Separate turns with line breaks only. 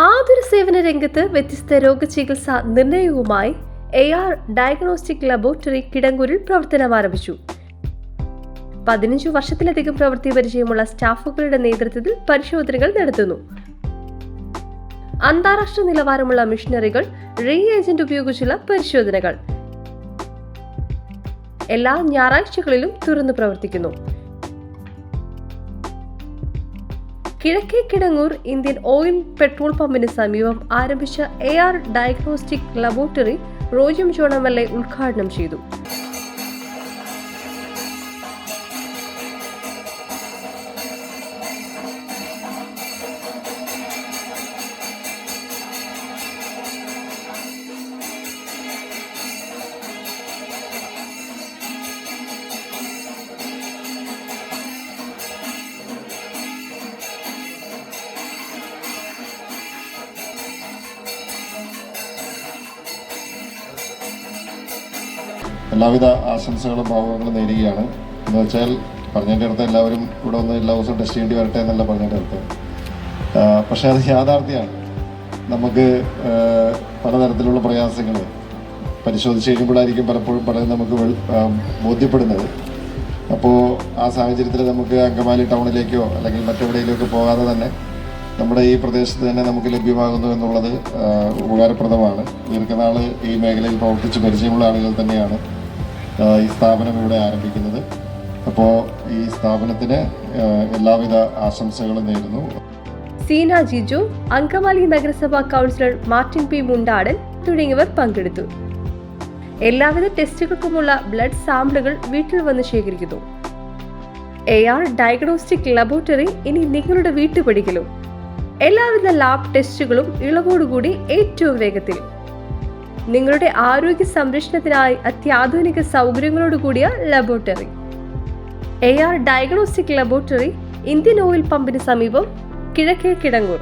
ആതുര സേവന രംഗത്ത് വ്യത്യസ്ത രോഗചികിത്സ നിർണയവുമായി എ ആർ ഡയഗ്നോസ്റ്റിക് ലബോറട്ടറി കിടങ്ങൂരിൽ പ്രവർത്തനം ആരംഭിച്ചു. പതിനഞ്ചു വർഷത്തിലധികം പ്രവൃത്തി പരിചയമുള്ള സ്റ്റാഫുകളുടെ നേതൃത്വത്തിൽ പരിശോധനകൾ നടത്തുന്നു. അന്താരാഷ്ട്ര നിലവാരമുള്ള മിഷനറികൾ റീ ഏജന്റ് ഉപയോഗിച്ചുള്ള പരിശോധനകൾ. എല്ലാ ഞായറാഴ്ചകളിലും തുറന്നു പ്രവർത്തിക്കുന്നു. കിഴക്കേ കിടങ്ങൂർ ഇന്ത്യൻ ഓയിൽ പെട്രോൾ പമ്പിന് സമീപം ആരംഭിച്ച A R diagnostic laboratory Rojam John ഉദ്ഘാടനം ചെയ്തു.
എല്ലാവിധ ആശംസകളും ഭാവങ്ങളും നേരുകയാണ്. എന്ന് വെച്ചാൽ പറഞ്ഞതിന്റെ അടുത്ത് എല്ലാവരും ഇവിടെ വന്ന് എല്ലാ ദിവസവും ടെസ്റ്റ് ചെയ്യേണ്ടി വരട്ടെ എന്നല്ല പറഞ്ഞതിന്റെ അടുത്ത് പക്ഷേ അത് യാഥാർത്ഥ്യമാണ്. നമുക്ക് പലതരത്തിലുള്ള പ്രയാസങ്ങൾ പരിശോധിച്ച് കഴിയുമ്പോഴായിരിക്കും പലപ്പോഴും പലതും നമുക്ക് ബോധ്യപ്പെടുന്നത്. അപ്പോൾ ആ സാഹചര്യത്തിൽ നമുക്ക് അങ്കമാലി ടൗണിലേക്കോ അല്ലെങ്കിൽ മറ്റെവിടെയിലേക്കോ പോകാതെ തന്നെ നമ്മുടെ ഈ പ്രദേശത്ത് തന്നെ നമുക്ക് ലഭ്യമാകുന്നു എന്നുള്ളത് ഉപകാരപ്രദമാണ്. ദീർഘനാൾ ഈ മേഖലയിൽ പ്രവർത്തിച്ച് പരിചയമുള്ള ആളുകൾ തന്നെയാണ്. ഈ സ്ഥാപനം ഇവിടെ ആരംഭിക്കുന്നത്. അപ്പോൾ ഈ സ്ഥാപനത്തിന് എല്ലാവിധ ആശംസകളും നേരുന്നു.
സീന ജിജു അങ്കമാലി നഗരസഭാ കൗൺസിലർ മാർട്ടിൻ പി മുണ്ടാടൻ തുടങ്ങിയവർ പങ്കെടുത്തു. എല്ലാവിധ ടെസ്റ്റുകൾക്കുമുള്ള ബ്ലഡ് സാമ്പിളുകൾ വീട്ടിൽ വന്ന് ശേഖരിക്കുന്നു. എ ആർ ഡയഗ്നോസ്റ്റിക് ലബോറട്ടറി ഇനി നിങ്ങളുടെ വീട്ടുപടിക്കലും. എല്ലാവിധ ലാബ് ടെസ്റ്റുകളും ഇളവോടുകൂടി ഏറ്റവും വേഗത്തിൽ. നിങ്ങളുടെ ആരോഗ്യ സംരക്ഷണത്തിനായി അത്യാധുനിക സൗകര്യങ്ങളോട് കൂടിയ laboratory A R diagnostic laboratory Indian Oil പമ്പിന് സമീപം കിഴക്കേ കിടങ്ങൂർ.